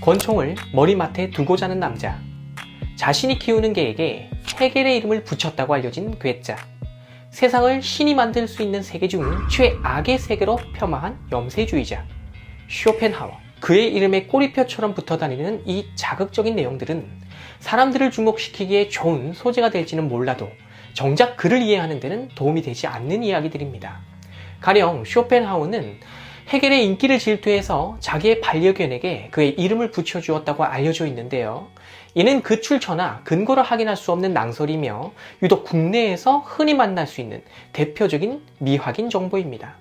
권총을 머리맡에 두고 자는 남자. 자신이 키우는 개에게 해겔의 이름을 붙였다고 알려진 괴짜. 세상을 신이 만들 수 있는 세계 중 최악의 세계로 폄하한 염세주의자. 쇼펜하워. 그의 이름에 꼬리표처럼 붙어 다니는 이 자극적인 내용들은 사람들을 주목시키기에 좋은 소재가 될지는 몰라도 정작 그를 이해하는 데는 도움이 되지 않는 이야기들입니다. 가령 쇼펜하우는 해겔의 인기를 질투해서 자기의 반려견에게 그의 이름을 붙여주었다고 알려져 있는데요. 이는 그 출처나 근거를 확인할 수 없는 낭설이며 유독 국내에서 흔히 만날 수 있는 대표적인 미확인 정보입니다.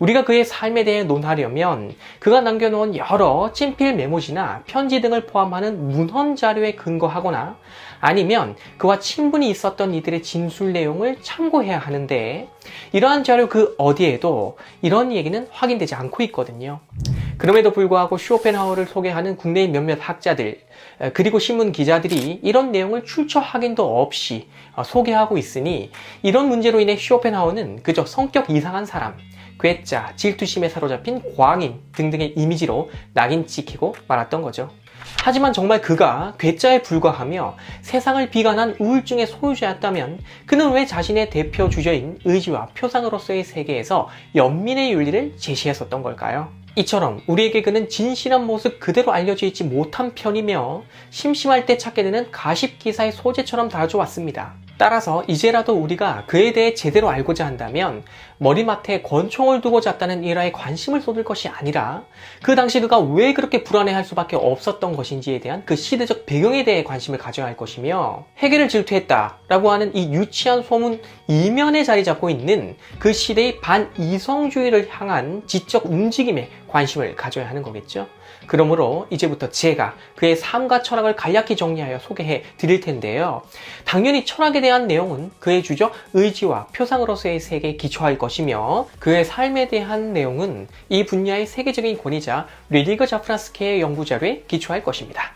우리가 그의 삶에 대해 논하려면 그가 남겨놓은 여러 찐필 메모지나 편지 등을 포함하는 문헌 자료에 근거하거나 아니면 그와 친분이 있었던 이들의 진술 내용을 참고해야 하는데 이러한 자료 그 어디에도 이런 얘기는 확인되지 않고 있거든요. 그럼에도 불구하고 쇼펜하우를 소개하는 국내의 몇몇 학자들 그리고 신문 기자들이 이런 내용을 출처 확인도 없이 어, 소개하고 있으니 이런 문제로 인해 쇼펜하우는 그저 성격 이상한 사람 괴짜, 질투심에 사로잡힌 광인 등등의 이미지로 낙인 찍히고 말았던 거죠. 하지만 정말 그가 괴짜에 불과하며 세상을 비관한 우울증의 소유자였다면 그는 왜 자신의 대표 주저인 의지와 표상으로서의 세계에서 연민의 윤리를 제시했었던 걸까요? 이처럼 우리에게 그는 진실한 모습 그대로 알려져 있지 못한 편이며 심심할 때 찾게 되는 가십 기사의 소재처럼 다뤄져 왔습니다. 따라서 이제라도 우리가 그에 대해 제대로 알고자 한다면 머리맡에 권총을 두고 잤다는 일화에 관심을 쏟을 것이 아니라 그 당시 그가 왜 그렇게 불안해할 수밖에 없었던 것인지에 대한 그 시대적 배경에 대해 관심을 가져야 할 것이며 해결을 질투했다라고 하는 이 유치한 소문 이면에 자리 잡고 있는 그 시대의 반이성주의를 향한 지적 움직임에 관심을 가져야 하는 거겠죠. 그러므로 이제부터 제가 그의 삶과 철학을 간략히 정리하여 소개해 드릴 텐데요. 당연히 철학에 대한 내용은 그의 주적 의지와 표상으로서의 세계에 기초할 것이며 그의 삶에 대한 내용은 이 분야의 세계적인 권위자 리디거 자프라스케의 연구 자료에 기초할 것입니다.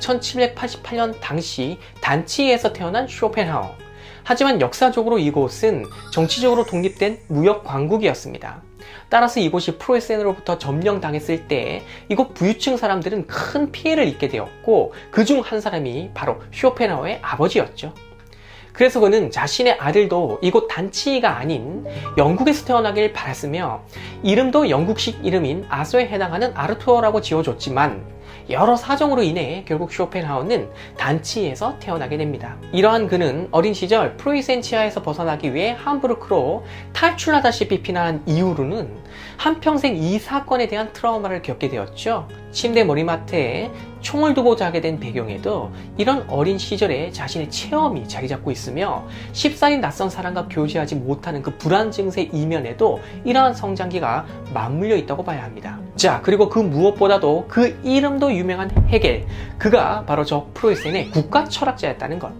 1788년 당시 단치에서 태어난 쇼펜하우. 하지만 역사적으로 이곳은 정치적으로 독립된 무역 광국이었습니다. 따라서 이곳이 프로에센으로부터 점령당했을 때 이곳 부유층 사람들은 큰 피해를 입게 되었고 그 중 한 사람이 바로 쇼펜하우의 아버지였죠. 그래서 그는 자신의 아들도 이곳 단치가 아닌 영국에서 태어나길 바랐으며 이름도 영국식 이름인 아소에 해당하는 아르투어라고 지어줬지만 여러 사정으로 인해 결국 쇼펜하우는 단치에서 태어나게 됩니다. 이러한 그는 어린 시절 프로이센치아에서 벗어나기 위해 함부르크로 탈출하다시피 피난한 이후로는 한평생 이 사건에 대한 트라우마를 겪게 되었죠. 침대 머리맡에 총을 두고 자게 된 배경에도 이런 어린 시절에 자신의 체험이 자리 잡고 있으며 10살인 낯선 사람과 교제하지 못하는 그 불안 증세 이면에도 이러한 성장기가 맞물려 있다고 봐야 합니다. 자, 그리고 그 무엇보다도 그 이름도 유명한 헤겔. 그가 바로 저 프로이센의 국가 철학자였다는 것.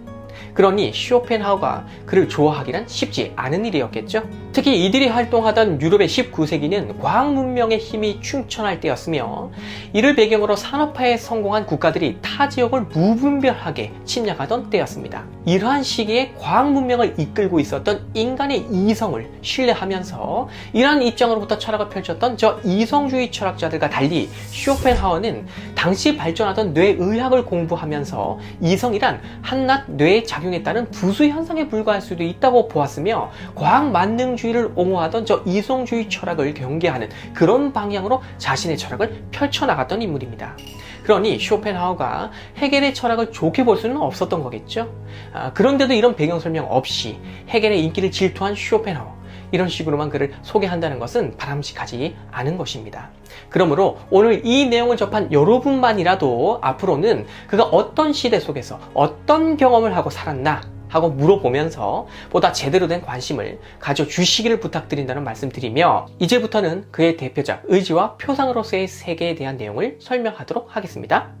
그러니 쇼펜하우가 그를 좋아하기란 쉽지 않은 일이었겠죠. 특히 이들이 활동하던 유럽의 19세기는 과학 문명의 힘이 충천할 때였으며 이를 배경으로 산업화에 성공한 국가들이 타 지역을 무분별하게 침략하던 때였습니다. 이러한 시기에 과학 문명을 이끌고 있었던 인간의 이성을 신뢰하면서 이러한 입장으로부터 철학을 펼쳤던 저 이성주의 철학자들과 달리 쇼펜하우는 당시 발전하던 뇌의학을 공부하면서 이성이란 한낱 뇌의 작용에 따른 부수 현상에 불과할 수도 있다고 보았으며 과학 만능주의 를 옹호하던 저 이성주의 철학을 경계하는 그런 방향으로 자신의 철학을 펼쳐나갔던 인물입니다. 그러니 쇼펜하우가 해겔의 철학을 좋게 볼 수는 없었던 거겠죠. 아, 그런데도 이런 배경 설명 없이 해겔의 인기를 질투한 쇼펜하우. 이런 식으로만 그를 소개한다는 것은 바람직하지 않은 것입니다. 그러므로 오늘 이 내용을 접한 여러분만이라도 앞으로는 그가 어떤 시대 속에서 어떤 경험을 하고 살았나 하고 물어보면서 보다 제대로 된 관심을 가져주시기를 부탁드린다는 말씀드리며 이제부터는 그의 대표작 의지와 표상으로서의 세계에 대한 내용을 설명하도록 하겠습니다.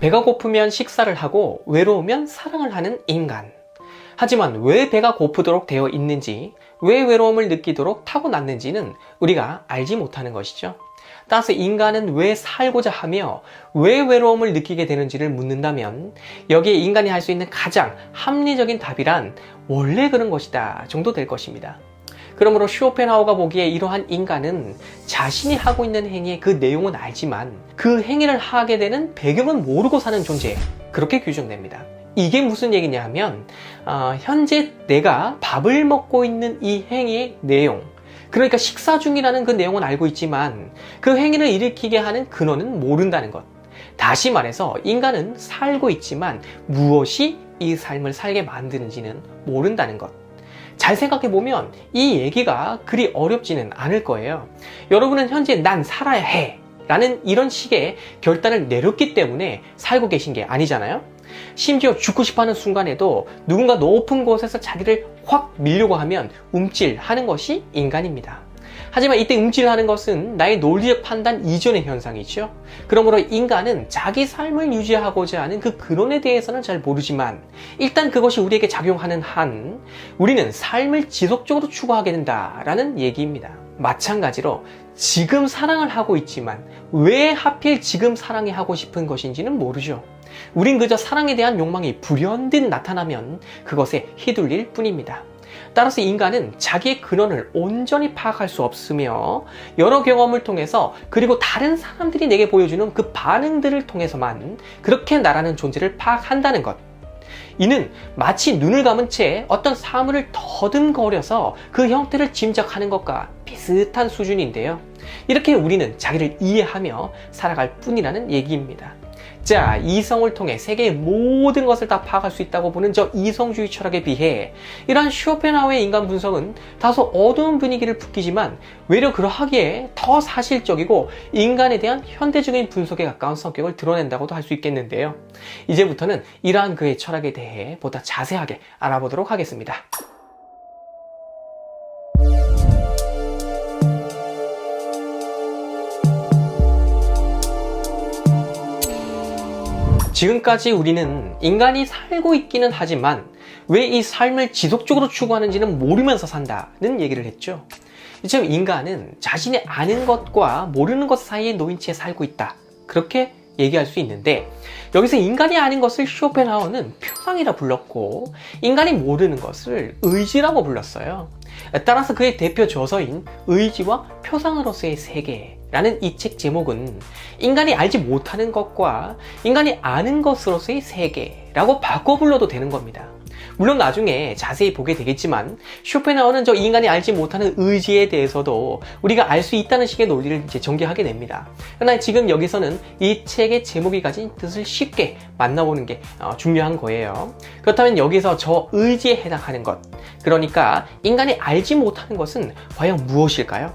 배가 고프면 식사를 하고 외로우면 사랑을 하는 인간. 하지만 왜 배가 고프도록 되어 있는지, 왜 외로움을 느끼도록 타고났는지는 우리가 알지 못하는 것이죠. 따라서 인간은 왜 살고자 하며 왜 외로움을 느끼게 되는지를 묻는다면 여기에 인간이 할 수 있는 가장 합리적인 답이란 원래 그런 것이다 정도 될 것입니다. 그러므로 쇼펜하우가 보기에 이러한 인간은 자신이 하고 있는 행위의 그 내용은 알지만 그 행위를 하게 되는 배경은 모르고 사는 존재 그렇게 규정됩니다. 이게 무슨 얘기냐 하면 어, 현재 내가 밥을 먹고 있는 이 행위의 내용 그러니까 식사 중이라는 그 내용은 알고 있지만 그 행위를 일으키게 하는 근원은 모른다는 것. 다시 말해서 인간은 살고 있지만 무엇이 이 삶을 살게 만드는지는 모른다는 것. 잘 생각해 보면 이 얘기가 그리 어렵지는 않을 거예요. 여러분은 현재 난 살아야 해. 라는 이런 식의 결단을 내렸기 때문에 살고 계신 게 아니잖아요. 심지어 죽고 싶어 하는 순간에도 누군가 높은 곳에서 자기를 확 밀려고 하면 움찔하는 것이 인간입니다. 하지만 이때 움찔하는 것은 나의 논리적 판단 이전의 현상이죠. 그러므로 인간은 자기 삶을 유지하고자 하는 그 근원에 대해서는 잘 모르지만 일단 그것이 우리에게 작용하는 한 우리는 삶을 지속적으로 추구하게 된다라는 얘기입니다. 마찬가지로 지금 사랑을 하고 있지만 왜 하필 지금 사랑이 하고 싶은 것인지는 모르죠. 우린 그저 사랑에 대한 욕망이 불현듯 나타나면 그것에 휘둘릴 뿐입니다. 따라서 인간은 자기의 근원을 온전히 파악할 수 없으며 여러 경험을 통해서 그리고 다른 사람들이 내게 보여주는 그 반응들을 통해서만 그렇게 나라는 존재를 파악한다는 것. 이는 마치 눈을 감은 채 어떤 사물을 더듬거려서 그 형태를 짐작하는 것과 비슷한 수준인데요. 이렇게 우리는 자기를 이해하며 살아갈 뿐이라는 얘기입니다. 자, 이성을 통해 세계의 모든 것을 다 파악할 수 있다고 보는 저 이성주의 철학에 비해 이러한 쇼펜하우의 인간 분석은 다소 어두운 분위기를 풍기지만 외려 그러하기에 더 사실적이고 인간에 대한 현대적인 분석에 가까운 성격을 드러낸다고도 할 수 있겠는데요. 이제부터는 이러한 그의 철학에 대해 보다 자세하게 알아보도록 하겠습니다. 지금까지 우리는 인간이 살고 있기는 하지만 왜 이 삶을 지속적으로 추구하는지는 모르면서 산다는 얘기를 했죠. 지금 인간은 자신이 아는 것과 모르는 것 사이에 놓인 채 살고 있다. 그렇게 얘기할 수 있는데 여기서 인간이 아는 것을 쇼펜하우는 표상이라 불렀고 인간이 모르는 것을 의지라고 불렀어요. 따라서 그의 대표 저서인 의지와 표상으로서의 세계 라는 이 책 제목은 인간이 알지 못하는 것과 인간이 아는 것으로서의 세계라고 바꿔 불러도 되는 겁니다. 물론 나중에 자세히 보게 되겠지만 쇼펜하우는 저 인간이 알지 못하는 의지에 대해서도 우리가 알 수 있다는 식의 논리를 이제 전개하게 됩니다. 그러나 지금 여기서는 이 책의 제목이 가진 뜻을 쉽게 만나보는 게 어, 중요한 거예요. 그렇다면 여기서 저 의지에 해당하는 것, 그러니까 인간이 알지 못하는 것은 과연 무엇일까요?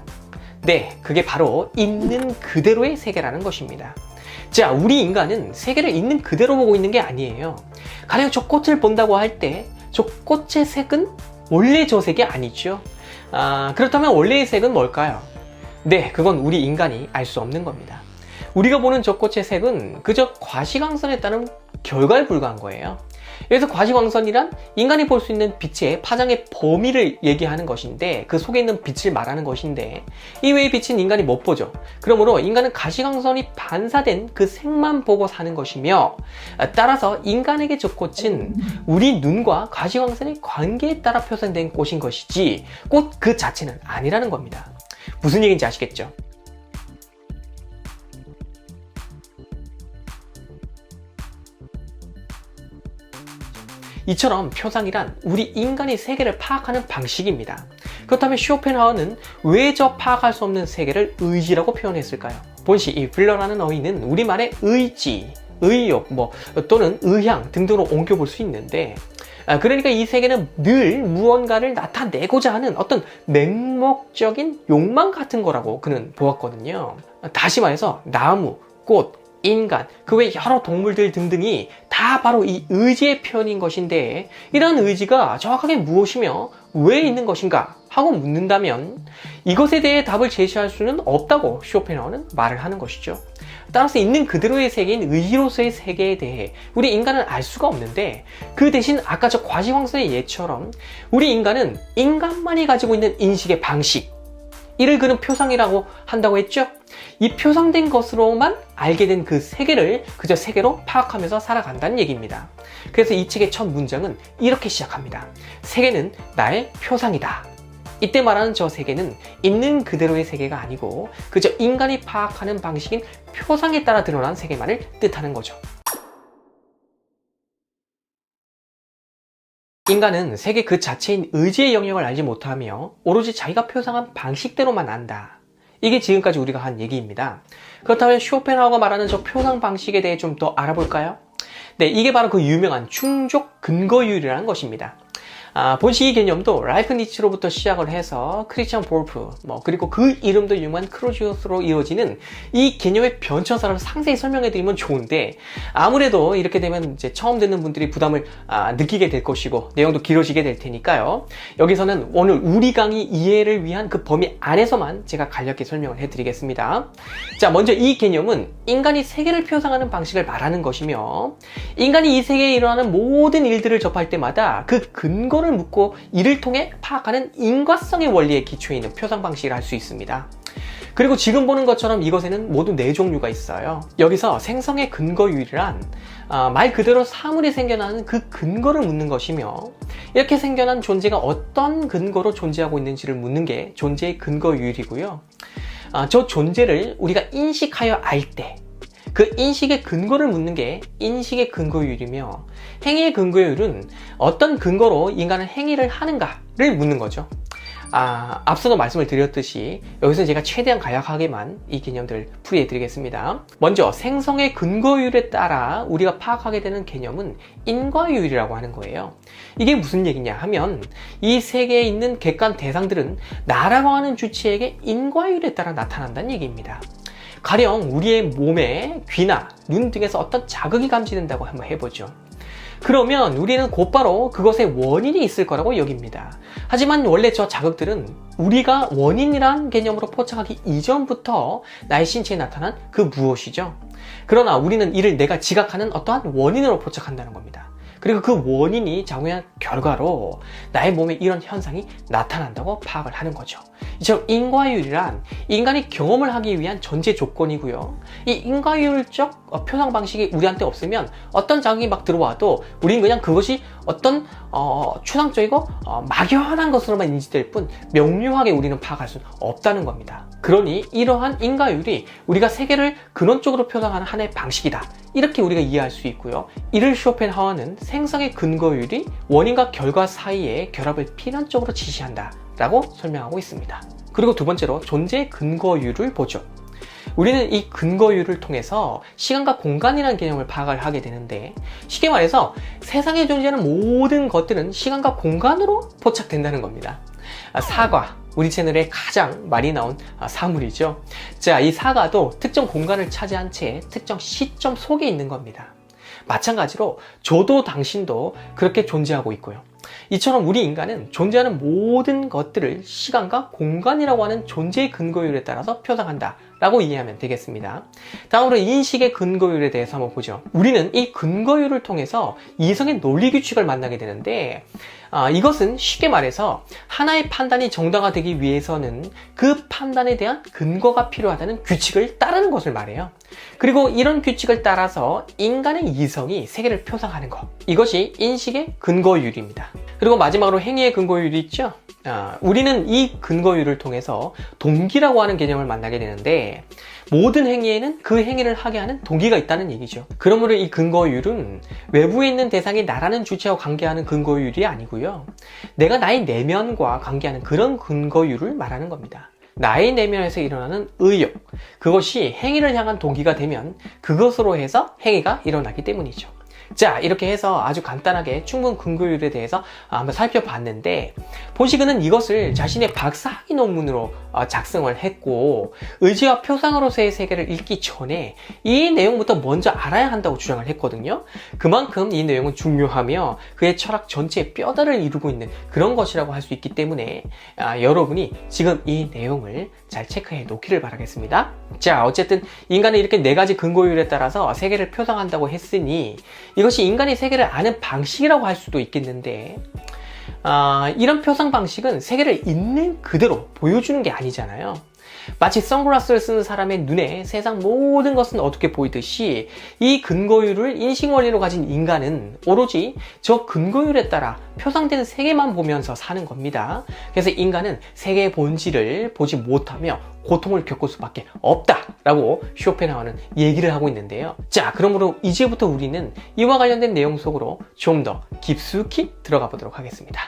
네, 그게 바로 있는 그대로의 세계라는 것입니다. 자, 우리 인간은 세계를 있는 그대로 보고 있는 게 아니에요. 가령 저 꽃을 본다고 할 때, 저 꽃의 색은 원래 저 색이 아니죠. 아, 그렇다면 원래의 색은 뭘까요? 네, 그건 우리 인간이 알 수 없는 겁니다. 우리가 보는 저 꽃의 색은 그저 과시광선에 따른 결과에 불과한 거예요. 여기서 과시광선이란 인간이 볼 수 있는 빛의 파장의 범위를 얘기하는 것인데 그 속에 있는 빛을 말하는 것인데 이 외의 빛은 인간이 못 보죠. 그러므로 인간은 가시광선이 반사된 그 색만 보고 사는 것이며 따라서 인간에게 저 꽃은 우리 눈과 가시광선의 관계에 따라 표현된 꽃인 것이지 꽃 그 자체는 아니라는 겁니다. 무슨 얘기인지 아시겠죠? 이처럼 표상이란 우리 인간이 세계를 파악하는 방식입니다. 그렇다면 쇼펜하우는 왜 저 파악할 수 없는 세계를 의지라고 표현했을까요? 본시 이 빌러라는 어휘는 우리말의 의지, 의욕, 뭐 또는 의향 등등으로 옮겨 볼 수 있는데 아, 그러니까 이 세계는 늘 무언가를 나타내고자 하는 어떤 맹목적인 욕망 같은 거라고 그는 보았거든요. 다시 말해서 나무, 꽃, 인간, 그 외 여러 동물들 등등이 다 바로 이 의지의 표현인 것인데 이러한 의지가 정확하게 무엇이며 왜 있는 것인가 하고 묻는다면 이것에 대해 답을 제시할 수는 없다고 쇼펜하우는 말을 하는 것이죠. 따라서 있는 그대로의 세계인 의로서의 세계에 대해 우리 인간은 알 수가 없는데 그 대신 아까 저 과시황선의 예처럼 우리 인간은 인간만이 가지고 있는 인식의 방식 이를 그는 표상이라고 한다고 했죠? 이 표상된 것으로만 알게 된 그 세계를 그저 세계로 파악하면서 살아간다는 얘기입니다. 그래서 이 책의 첫 문장은 이렇게 시작합니다. 세계는 나의 표상이다. 이때 말하는 저 세계는 있는 그대로의 세계가 아니고 그저 인간이 파악하는 방식인 표상에 따라 드러난 세계만을 뜻하는 거죠. 인간은 세계 그 자체인 의지의 영역을 알지 못하며 오로지 자기가 표상한 방식대로만 안다. 이게 지금까지 우리가 한 얘기입니다. 그렇다면 쇼펜하우가 말하는 저 표상 방식에 대해 좀 더 알아볼까요? 네, 이게 바로 그 유명한 충족 근거율이라는 것입니다. 아, 이 개념도 라이프니츠로부터 시작을 해서 크리스천 볼프, 뭐 그리고 그 이름도 유명한 크로지오스로 이루어지는 이 개념의 변천사를 상세히 설명해 드리면 좋은데 아무래도 이렇게 되면 이제 처음 듣는 분들이 부담을 아, 느끼게 될 것이고 내용도 길어지게 될 테니까요. 여기서는 오늘 우리 강의 이해를 위한 그 범위 안에서만 제가 간략히 설명을 해 드리겠습니다. 자, 먼저 이 개념은 인간이 세계를 표상하는 방식을 말하는 것이며 인간이 이 세계에 일어나는 모든 일들을 접할 때마다 그 근거를 묻고 이를 통해 파악하는 인과성의 원리에 기초해 있는 표상 방식을 할 수 있습니다. 그리고 지금 보는 것처럼 이것에는 모두 네 종류가 있어요. 여기서 생성의 근거율이란 아, 말 그대로 사물이 생겨나는 그 근거를 묻는 것이며 이렇게 생겨난 존재가 어떤 근거로 존재하고 있는지를 묻는 게 존재의 근거율이고요. 아, 저 존재를 우리가 인식하여 알 때, 그 인식의 근거를 묻는 게 인식의 근거율이며 행위의 근거율은 어떤 근거로 인간은 행위를 하는가를 묻는 거죠. 아, 앞서도 말씀을 드렸듯이 여기서 제가 최대한 간략하게만 이 개념들을 풀이해 드리겠습니다. 먼저 생성의 근거율에 따라 우리가 파악하게 되는 개념은 인과율이라고 하는 거예요. 이게 무슨 얘기냐 하면 이 세계에 있는 객관 대상들은 나라고 하는 주체에게 인과율에 따라 나타난다는 얘기입니다. 가령 우리의 몸에 귀나 눈 등에서 어떤 자극이 감지된다고 한번 해보죠. 그러면 우리는 곧바로 그것의 원인이 있을 거라고 여깁니다. 하지만 원래 저 자극들은 우리가 원인이란 개념으로 포착하기 이전부터 나의 신체에 나타난 그 무엇이죠. 그러나 우리는 이를 내가 지각하는 어떠한 원인으로 포착한다는 겁니다. 그리고 그 원인이 작용한 결과로 나의 몸에 이런 현상이 나타난다고 파악을 하는 거죠. 이처럼 인과율이란 인간이 경험을 하기 위한 전제 조건이고요. 이 인과율적 어, 표상 방식이 우리한테 없으면 어떤 자극이 막 들어와도 우리는 그냥 그것이 어떤 어, 추상적이고 어, 막연한 것으로만 인지될 뿐 명료하게 우리는 파악할 수는 없다는 겁니다. 그러니 이러한 인과율이 우리가 세계를 근원적으로 표상하는 하나의 방식이다. 이렇게 우리가 이해할 수 있고요. 이를 쇼펜하워는 생성의 근거율이 원인과 결과 사이의 결합을 필연적으로 지시한다. 라고 설명하고 있습니다. 그리고 두 번째로 존재의 근거율을 보죠. 우리는 이 근거율을 통해서 시간과 공간이라는 개념을 파악을 하게 되는데 쉽게 말해서 세상에 존재하는 모든 것들은 시간과 공간으로 포착된다는 겁니다. 아, 사과, 우리 채널에 가장 많이 나온 아, 사물이죠. 자, 이 사과도 특정 공간을 차지한 채 특정 시점 속에 있는 겁니다. 마찬가지로 저도 당신도 그렇게 존재하고 있고요. 이처럼 우리 인간은 존재하는 모든 것들을 시간과 공간이라고 하는 존재의 근거율에 따라서 표상한다. 라고 이해하면 되겠습니다. 다음으로 인식의 근거율에 대해서 한번 보죠. 우리는 이 근거율을 통해서 이성의 논리 규칙을 만나게 되는데 아, 이것은 쉽게 말해서 하나의 판단이 정당화되기 위해서는 그 판단에 대한 근거가 필요하다는 규칙을 따르는 것을 말해요. 그리고 이런 규칙을 따라서 인간의 이성이 세계를 표상하는 것. 이것이 인식의 근거율입니다. 그리고 마지막으로 행위의 근거율이 있죠. 아, 우리는 이 근거율을 통해서 동기라고 하는 개념을 만나게 되는데 모든 행위에는 그 행위를 하게 하는 동기가 있다는 얘기죠. 그러므로 이 근거율은 외부에 있는 대상이 나라는 주체와 관계하는 근거율이 아니고요. 내가 나의 내면과 관계하는 그런 근거율을 말하는 겁니다. 나의 내면에서 일어나는 의욕, 그것이 행위를 향한 동기가 되면 그것으로 해서 행위가 일어나기 때문이죠. 자, 이렇게 해서 아주 간단하게 충분 근거율에 대해서 한번 살펴봤는데, 본시그는 이것을 자신의 박사학위 논문으로 어, 작성을 했고 의지와 표상으로서의 세계를 읽기 전에 이 내용부터 먼저 알아야 한다고 주장을 했거든요. 그만큼 이 내용은 중요하며 그의 철학 전체의 뼈다를 이루고 있는 그런 것이라고 할 수 있기 때문에 아, 여러분이 지금 이 내용을 잘 체크해 놓기를 바라겠습니다. 자, 어쨌든 인간의 이렇게 네 가지 근거율에 따라서 세계를 표상한다고 했으니 이것이 인간이 세계를 아는 방식이라고 할 수도 있겠는데 아, 이런 표상 방식은 세계를 있는 그대로 보여주는 게 아니잖아요. 마치 선글라스를 쓰는 사람의 눈에 세상 모든 것은 어떻게 보이듯이 이 근거율을 인식 원리로 가진 인간은 오로지 저 근거율에 따라 표상되는 세계만 보면서 사는 겁니다. 그래서 인간은 세계의 본질을 보지 못하며 고통을 겪을 수밖에 없다라고 쇼펜하우는 얘기를 하고 있는데요. 자, 그러므로 이제부터 우리는 이와 관련된 내용 속으로 좀 더 깊숙이 들어가 보도록 하겠습니다.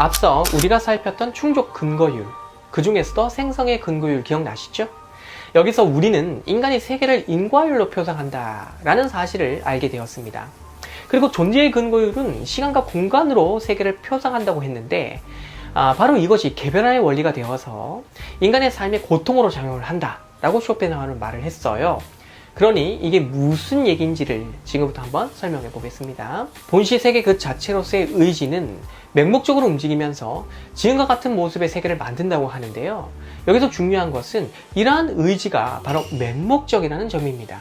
앞서 우리가 살폈던 충족 근거율, 그 중에서도 생성의 근거율 기억나시죠? 여기서 우리는 인간이 세계를 인과율로 표상한다 라는 사실을 알게 되었습니다. 그리고 존재의 근거율은 시간과 공간으로 세계를 표상한다고 했는데, 아, 바로 이것이 개별화의 원리가 되어서 인간의 삶에 고통으로 작용을 한다 라고 쇼펜하우는 말을 했어요. 그러니 이게 무슨 얘기인지를 지금부터 한번 설명해 보겠습니다. 본시 세계 그 자체로서의 의지는 맹목적으로 움직이면서 지금과 같은 모습의 세계를 만든다고 하는데요. 여기서 중요한 것은 이러한 의지가 바로 맹목적이라는 점입니다.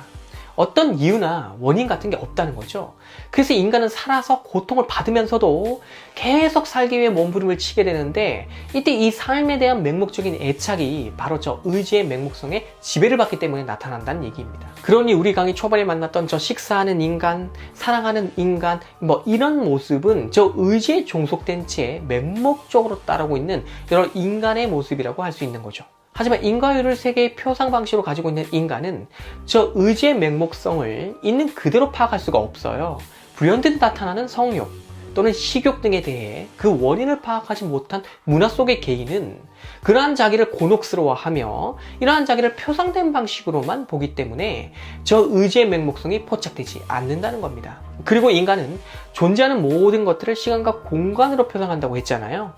어떤 이유나 원인 같은 게 없다는 거죠. 그래서 인간은 살아서 고통을 받으면서도 계속 살기 위해 몸부림을 치게 되는데 이때 이 삶에 대한 맹목적인 애착이 바로 저 의지의 맹목성에 지배를 받기 때문에 나타난다는 얘기입니다. 그러니 우리 강의 초반에 만났던 저 식사하는 인간, 사랑하는 인간, 뭐 이런 모습은 저 의지에 종속된 채 맹목적으로 따르고 있는 여러 인간의 모습이라고 할 수 있는 거죠. 하지만 인과율을 세계의 표상 방식으로 가지고 있는 인간은 저 의지의 맹목성을 있는 그대로 파악할 수가 없어요. 불현듯 나타나는 성욕 또는 식욕 등에 대해 그 원인을 파악하지 못한 문화 속의 개인은 그러한 자기를 곤혹스러워하며 이러한 자기를 표상된 방식으로만 보기 때문에 저 의지의 맹목성이 포착되지 않는다는 겁니다. 그리고 인간은 존재하는 모든 것들을 시간과 공간으로 표상한다고 했잖아요.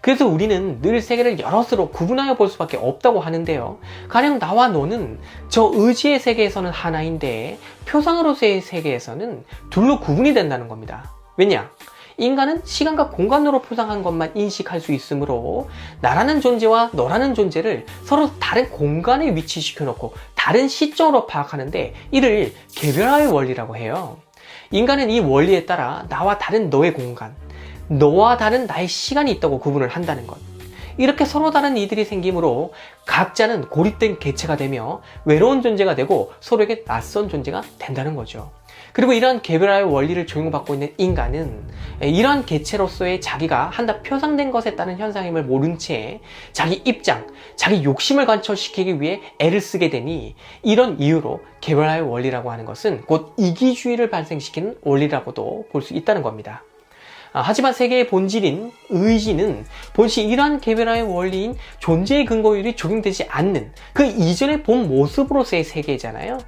그래서 우리는 늘 세계를 여럿으로 구분하여 볼 수밖에 없다고 하는데요. 가령 나와 너는 저 의지의 세계에서는 하나인데 표상으로서의 세계에서는 둘로 구분이 된다는 겁니다. 왜냐? 인간은 시간과 공간으로 표상한 것만 인식할 수 있으므로 나라는 존재와 너라는 존재를 서로 다른 공간에 위치시켜 놓고 다른 시점으로 파악하는데 이를 개별화의 원리라고 해요. 인간은 이 원리에 따라 나와 다른 너의 공간, 너와 다른 나의 시간이 있다고 구분을 한다는 것. 이렇게 서로 다른 이들이 생기므로 각자는 고립된 개체가 되며 외로운 존재가 되고 서로에게 낯선 존재가 된다는 거죠. 그리고 이러한 개별화의 원리를 적용받고 있는 인간은 이러한 개체로서의 자기가 한다 표상된 것에 따른 현상임을 모른 채 자기 입장, 자기 욕심을 관철시키기 위해 애를 쓰게 되니 이런 이유로 개별화의 원리라고 하는 것은 곧 이기주의를 발생시키는 원리라고도 볼 수 있다는 겁니다. 아, 하지만 세계의 본질인 의지는 본시 이러한 개별화의 원리인 존재의 근거율이 적용되지 않는 그 이전의 본 모습으로서의 세계잖아요.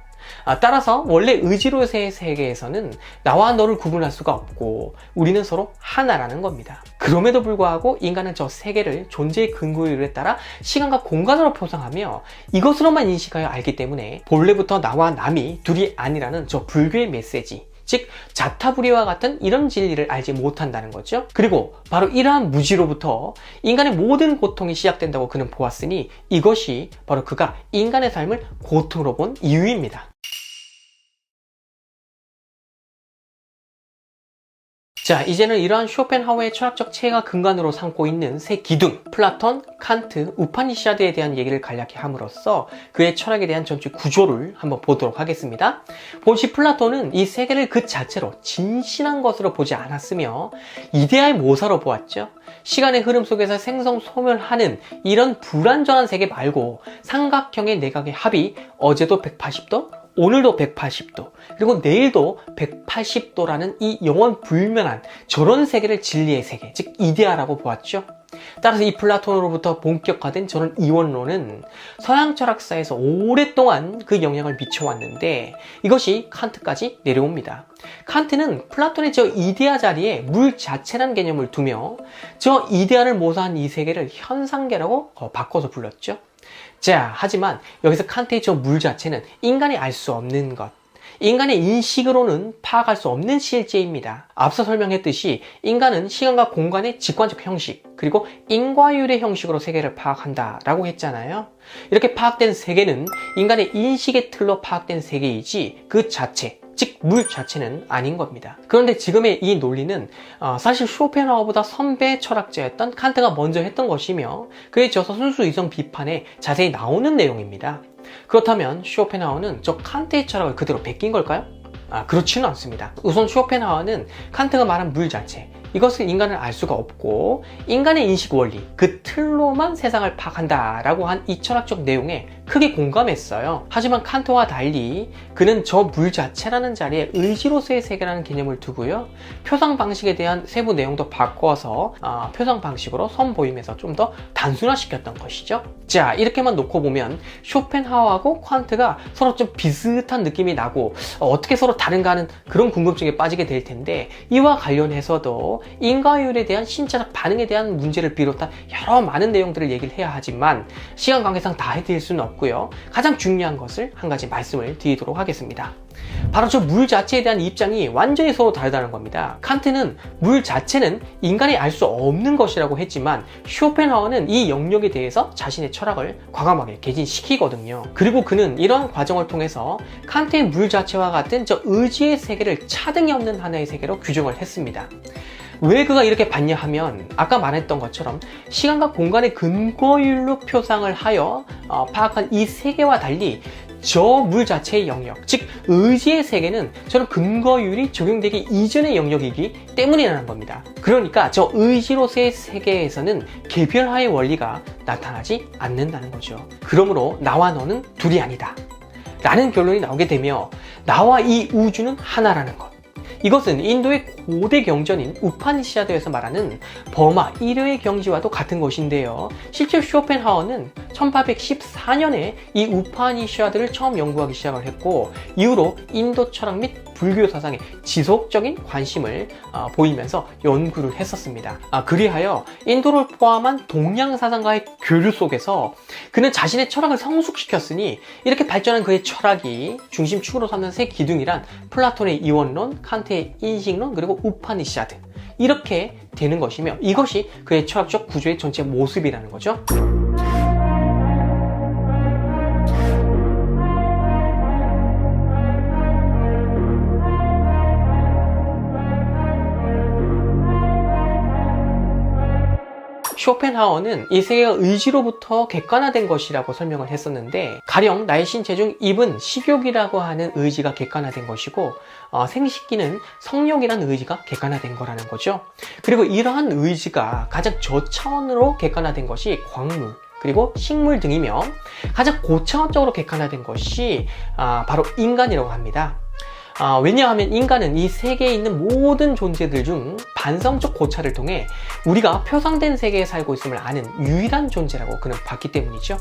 아, 따라서 원래 의지로서의 세계에서는 나와 너를 구분할 수가 없고 우리는 서로 하나라는 겁니다. 그럼에도 불구하고 인간은 저 세계를 존재의 근거율에 따라 시간과 공간으로 표상하며 이것으로만 인식하여 알기 때문에 본래부터 나와 남이 둘이 아니라는 저 불교의 메시지 즉 자타불이와 같은 이런 진리를 알지 못한다는 거죠. 그리고 바로 이러한 무지로부터 인간의 모든 고통이 시작된다고 그는 보았으니 이것이 바로 그가 인간의 삶을 고통으로 본 이유입니다. 자, 이제는 이러한 쇼펜하우의 철학적 체가 근간으로 삼고 있는 세 기둥, 플라톤, 칸트, 우파니샤드에 대한 얘기를 간략히 함으로써 그의 철학에 대한 전체 구조를 한번 보도록 하겠습니다. 본시 플라톤은 이 세계를 그 자체로 진실한 것으로 보지 않았으며 이데아의 모사로 보았죠. 시간의 흐름 속에서 생성 소멸하는 이런 불완전한 세계 말고 삼각형의 내각의 합이 어제도 180도, 오늘도 180도, 그리고 내일도 180도라는 이 영원 불면한 저런 세계를 진리의 세계, 즉 이데아라고 보았죠. 따라서 이 플라톤으로부터 본격화된 저런 이원론은 서양 철학사에서 오랫동안 그 영향을 미쳐왔는데 이것이 칸트까지 내려옵니다. 칸트는 플라톤의 저 이데아 자리에 물 자체라는 개념을 두며 저 이데아를 모사한 이 세계를 현상계라고 어, 바꿔서 불렀죠. 자, 하지만 여기서 칸트의 저 물 자체는 인간이 알 수 없는 것, 인간의 인식으로는 파악할 수 없는 실제입니다. 앞서 설명했듯이 인간은 시간과 공간의 직관적 형식, 그리고 인과율의 형식으로 세계를 파악한다라고 했잖아요. 이렇게 파악된 세계는 인간의 인식의 틀로 파악된 세계이지 그 자체, 즉 물 자체는 아닌 겁니다. 그런데 지금의 이 논리는 어, 사실 쇼펜하우보다 선배 철학자였던 칸트가 먼저 했던 것이며 그에 져서 순수 이성 비판에 자세히 나오는 내용입니다. 그렇다면 쇼펜하우는 저 칸트의 철학을 그대로 베낀 걸까요? 아, 그렇지는 않습니다. 우선 쇼펜하우는 칸트가 말한 물 자체, 이것을 인간을 알 수가 없고 인간의 인식 원리, 그 틀로만 세상을 파악한다라고 한 이 철학적 내용에 크게 공감했어요. 하지만 칸트와 달리 그는 저 물 자체라는 자리에 의지로서의 세계라는 개념을 두고요. 표상 방식에 대한 세부 내용도 바꿔서 어, 표상 방식으로 선보임에서 좀 더 단순화시켰던 것이죠. 자, 이렇게만 놓고 보면 쇼펜하우하고 칸트가 서로 좀 비슷한 느낌이 나고 어, 어떻게 서로 다른가 하는 그런 궁금증에 빠지게 될 텐데 이와 관련해서도 인과율에 대한 신체적 반응에 대한 문제를 비롯한 여러 많은 내용들을 얘기를 해야 하지만 시간 관계상 다 해드릴 수는 없고요. 가장 중요한 것을 한 가지 말씀을 드리도록 하겠습니다. 바로 저 물 자체에 대한 입장이 완전히 서로 다르다는 겁니다. 칸트는 물 자체는 인간이 알 수 없는 것이라고 했지만 쇼펜하워는 이 영역에 대해서 자신의 철학을 과감하게 개진시키거든요. 그리고 그는 이런 과정을 통해서 칸트의 물 자체와 같은 저 의지의 세계를 차등이 없는 하나의 세계로 규정을 했습니다. 왜 그가 이렇게 봤냐 하면 아까 말했던 것처럼 시간과 공간의 근거율로 표상을 하여 어, 파악한 이 세계와 달리 저 물 자체의 영역, 즉 의지의 세계는 저런 근거율이 적용되기 이전의 영역이기 때문이라는 겁니다. 그러니까 저 의지로서의 세계에서는 개별화의 원리가 나타나지 않는다는 거죠. 그러므로 나와 너는 둘이 아니다. 라는 결론이 나오게 되며 나와 이 우주는 하나라는 것. 이것은 인도의 고대 경전인 우파니시아드에서 말하는 버마 1회 경지와도 같은 것인데요. 실제 쇼펜하워는 1814년에 이 우파니시아드를 처음 연구하기 시작을 했고 이후로 인도 철학 및 불교 사상에 지속적인 관심을 어, 보이면서 연구를 했었습니다. 아, 그리하여 인도를 포함한 동양 사상과의 교류 속에서 그는 자신의 철학을 성숙시켰으니 이렇게 발전한 그의 철학이 중심축으로 삼는 세 기둥이란 플라톤의 이원론, 칸트의 인식론, 그리고 우파니시아드 이렇게 되는 것이며 이것이 그의 철학적 구조의 전체 모습이라는 거죠. 쇼펜하워는 이 세계가 의지로부터 객관화된 것이라고 설명을 했었는데 가령 나의 신체 중 입은 식욕이라고 하는 의지가 객관화된 것이고 어, 생식기는 성욕이라는 의지가 객관화된 거라는 거죠. 그리고 이러한 의지가 가장 저차원으로 객관화된 것이 광물 그리고 식물 등이며 가장 고차원적으로 객관화된 것이 아, 바로 인간이라고 합니다. 아, 왜냐하면 인간은 이 세계에 있는 모든 존재들 중 반성적 고찰을 통해 우리가 표상된 세계에 살고 있음을 아는 유일한 존재라고 그는 봤기 때문이죠.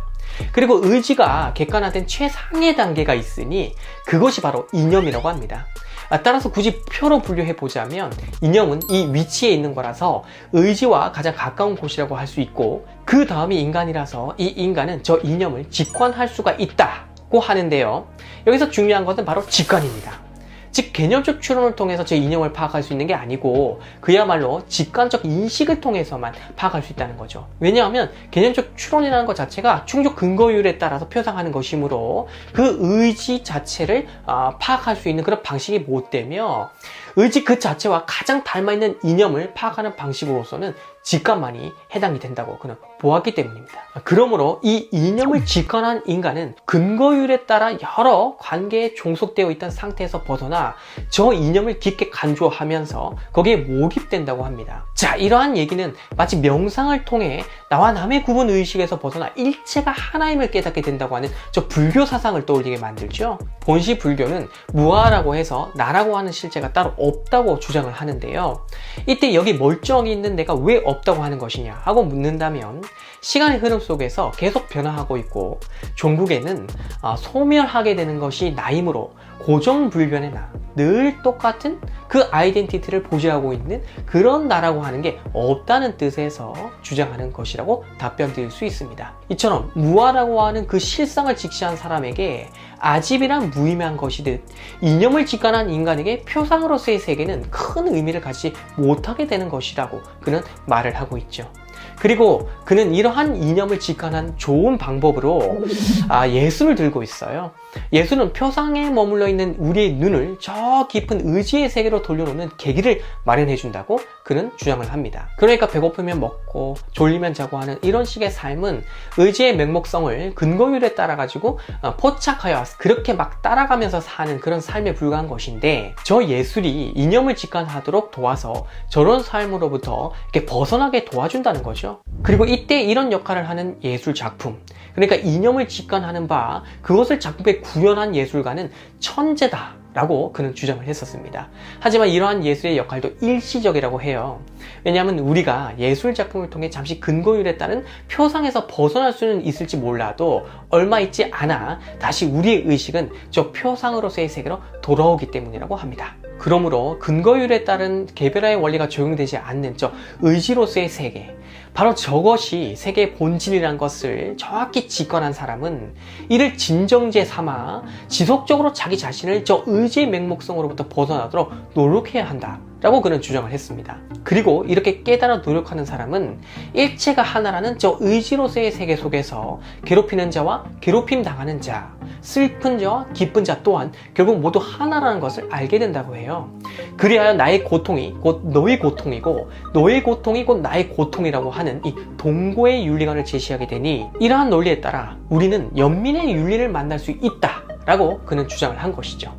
그리고 의지가 객관화된 최상의 단계가 있으니 그것이 바로 이념이라고 합니다. 아, 따라서 굳이 표로 분류해 보자면 이념은 이 위치에 있는 거라서 의지와 가장 가까운 곳이라고 할 수 있고 그 다음이 인간이라서 이 인간은 저 이념을 직관할 수가 있다고 하는데요. 여기서 중요한 것은 바로 직관입니다. 즉 개념적 추론을 통해서 제 이념을 파악할 수 있는 게 아니고 그야말로 직관적 인식을 통해서만 파악할 수 있다는 거죠. 왜냐하면 개념적 추론이라는 것 자체가 충족 근거율에 따라서 표상하는 것이므로 그 의지 자체를 어, 파악할 수 있는 그런 방식이 못 되며 의지 그 자체와 가장 닮아있는 이념을 파악하는 방식으로서는 직관만이 해당이 된다고 그는 보았기 때문입니다. 그러므로 이 이념을 직관한 인간은 근거율에 따라 여러 관계에 종속되어 있던 상태에서 벗어나 저 이념을 깊게 간주하면서 거기에 몰입된다고 합니다. 자, 이러한 얘기는 마치 명상을 통해 나와 남의 구분 의식에서 벗어나 일체가 하나임을 깨닫게 된다고 하는 저 불교 사상을 떠올리게 만들죠. 본시 불교는 무아라고 해서 나라고 하는 실체가 따로 없다고 주장을 하는데요. 이때 여기 멀쩡히 있는 내가 왜 없다고 하는 것이냐 하고 묻는다면 시간의 흐름 속에서 계속 변화하고 있고 종국에는 아, 소멸하게 되는 것이 나이므로 고정불변의 나, 늘 똑같은 그 아이덴티티를 보지하고 있는 그런 나라고 하는 게 없다는 뜻에서 주장하는 것이라고 답변 드릴 수 있습니다. 이처럼 무아라고 하는 그 실상을 직시한 사람에게 아집이란 무의미한 것이듯 이념을 직관한 인간에게 표상으로서의 세계는 큰 의미를 가지지 못하게 되는 것이라고 그는 말을 하고 있죠. 그리고 그는 이러한 이념을 직관한 좋은 방법으로 아, 예술을 들고 있어요. 예술은 표상에 머물러 있는 우리의 눈을 저 깊은 의지의 세계로 돌려놓는 계기를 마련해 준다고 그는 주장을 합니다. 그러니까 배고프면 먹고 졸리면 자고 하는 이런 식의 삶은 의지의 맹목성을 근거율에 따라 가지고 어, 포착하여 그렇게 막 따라가면서 사는 그런 삶에 불과한 것인데 저 예술이 이념을 직관하도록 도와서 저런 삶으로부터 이렇게 벗어나게 도와준다는 거죠. 그리고 이때 이런 역할을 하는 예술 작품 그러니까 이념을 직관하는 바 그것을 작품에 구현한 예술가는 천재다 라고 그는 주장을 했었습니다. 하지만 이러한 예술의 역할도 일시적이라고 해요. 왜냐하면 우리가 예술 작품을 통해 잠시 근거율에 따른 표상에서 벗어날 수는 있을지 몰라도 얼마 있지 않아 다시 우리의 의식은 저 표상으로서의 세계로 돌아오기 때문이라고 합니다. 그러므로 근거율에 따른 개별화의 원리가 적용되지 않는 저 의지로서의 세계, 바로 저것이 세계의 본질이란 것을 정확히 직관한 사람은 이를 진정제 삼아 지속적으로 자기 자신을 저 의지의 맹목성으로부터 벗어나도록 노력해야 한다. 라고 그는 주장을 했습니다. 그리고 이렇게 깨달아 노력하는 사람은 일체가 하나라는 저 의지로서의 세계 속에서 괴롭히는 자와 괴롭힘 당하는 자, 슬픈 자와 기쁜 자 또한 결국 모두 하나라는 것을 알게 된다고 해요. 그리하여 나의 고통이 곧 너의 고통이고 너의 고통이 곧 나의 고통이라고 하는 이 동고의 윤리관을 제시하게 되니 이러한 논리에 따라 우리는 연민의 윤리를 만날 수 있다 라고 그는 주장을 한 것이죠.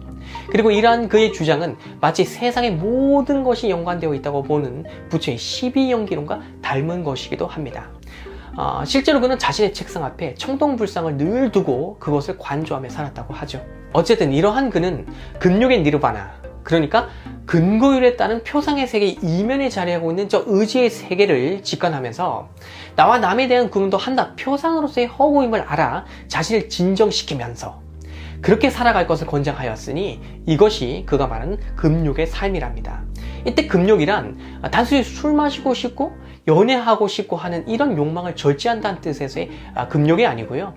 그리고 이러한 그의 주장은 마치 세상의 모든 것이 연관되어 있다고 보는 부처의 12연기론과 닮은 것이기도 합니다. 어, 실제로 그는 자신의 책상 앞에 청동불상을 늘 두고 그것을 관조하며 살았다고 하죠. 어쨌든 이러한 그는 근육의 니르바나, 그러니까 근거율에 따른 표상의 세계 이면에 자리하고 있는 저 의지의 세계를 직관하면서 나와 남에 대한 구분도 한다 표상으로서의 허구임을 알아 자신을 진정시키면서 그렇게 살아갈 것을 권장하였으니 이것이 그가 말하는 금욕의 삶이랍니다. 이때 금욕이란 단순히 술 마시고 싶고 연애하고 싶고 하는 이런 욕망을 절제한다는 뜻에서의 금욕이 아니고요.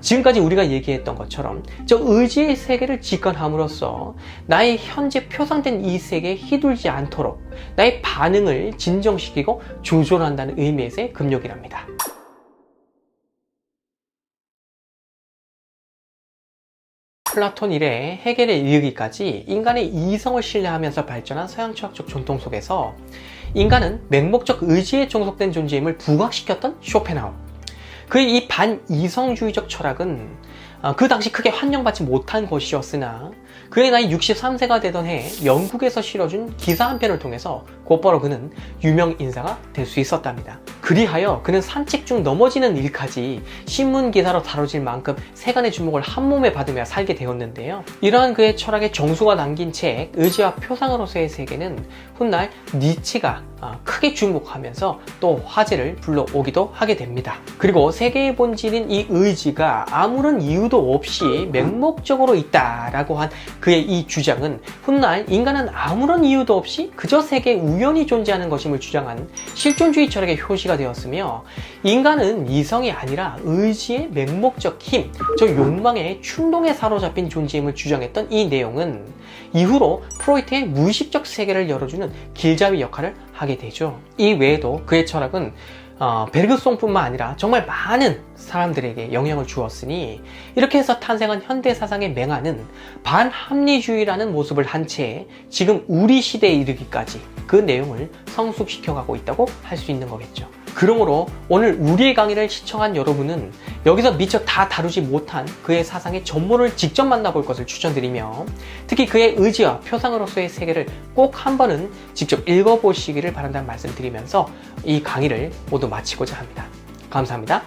지금까지 우리가 얘기했던 것처럼 저 의지의 세계를 직관함으로써 나의 현재 표상된 이 세계에 휘둘지 않도록 나의 반응을 진정시키고 조절한다는 의미에서의 금욕이랍니다. 플라톤 이래 해겔에 이르기까지 인간의 이성을 신뢰하면서 발전한 서양 철학적 전통 속에서 인간은 맹목적 의지에 종속된 존재임을 부각시켰던 쇼펜하우. 그의 이 반이성주의적 철학은 어, 그 당시 크게 환영받지 못한 것이었으나 그의 나이 63세가 되던 해 영국에서 실어준 기사 한 편을 통해서 곧바로 그는 유명 인사가 될 수 있었답니다. 그리하여 그는 산책 중 넘어지는 일까지 신문 기사로 다뤄질 만큼 세간의 주목을 한 몸에 받으며 살게 되었는데요. 이러한 그의 철학의 정수가 남긴 책 의지와 표상으로서의 세계는 훗날 니치가 어, 크게 주목하면서 또 화제를 불러오기도 하게 됩니다. 그리고 세계의 본질인 이 의지가 아무런 이유도 없이 맹목적으로 있다라고 한 그의 이 주장은 훗날 인간은 아무런 이유도 없이 그저 세계에 우연히 존재하는 것임을 주장한 실존주의 철학의 효시가 되었으며 인간은 이성이 아니라 의지의 맹목적 힘, 저 욕망의 충동에 사로잡힌 존재임을 주장했던 이 내용은 이후로 프로이트의 무의식적 세계를 열어주는 길잡이 역할을 하게 되죠. 이 외에도 그의 철학은 어, 베르그송뿐만 아니라 정말 많은 사람들에게 영향을 주었으니 이렇게 해서 탄생한 현대 사상의 맹하는 반합리주의라는 모습을 한 채 지금 우리 시대에 이르기까지 그 내용을 성숙시켜가고 있다고 할 수 있는 거겠죠. 그러므로 오늘 우리의 강의를 시청한 여러분은 여기서 미처 다 다루지 못한 그의 사상의 전모를 직접 만나볼 것을 추천드리며 특히 그의 의지와 표상으로서의 세계를 꼭 한 번은 직접 읽어보시기를 바란다는 말씀 드리면서 이 강의를 모두 마치고자 합니다. 감사합니다.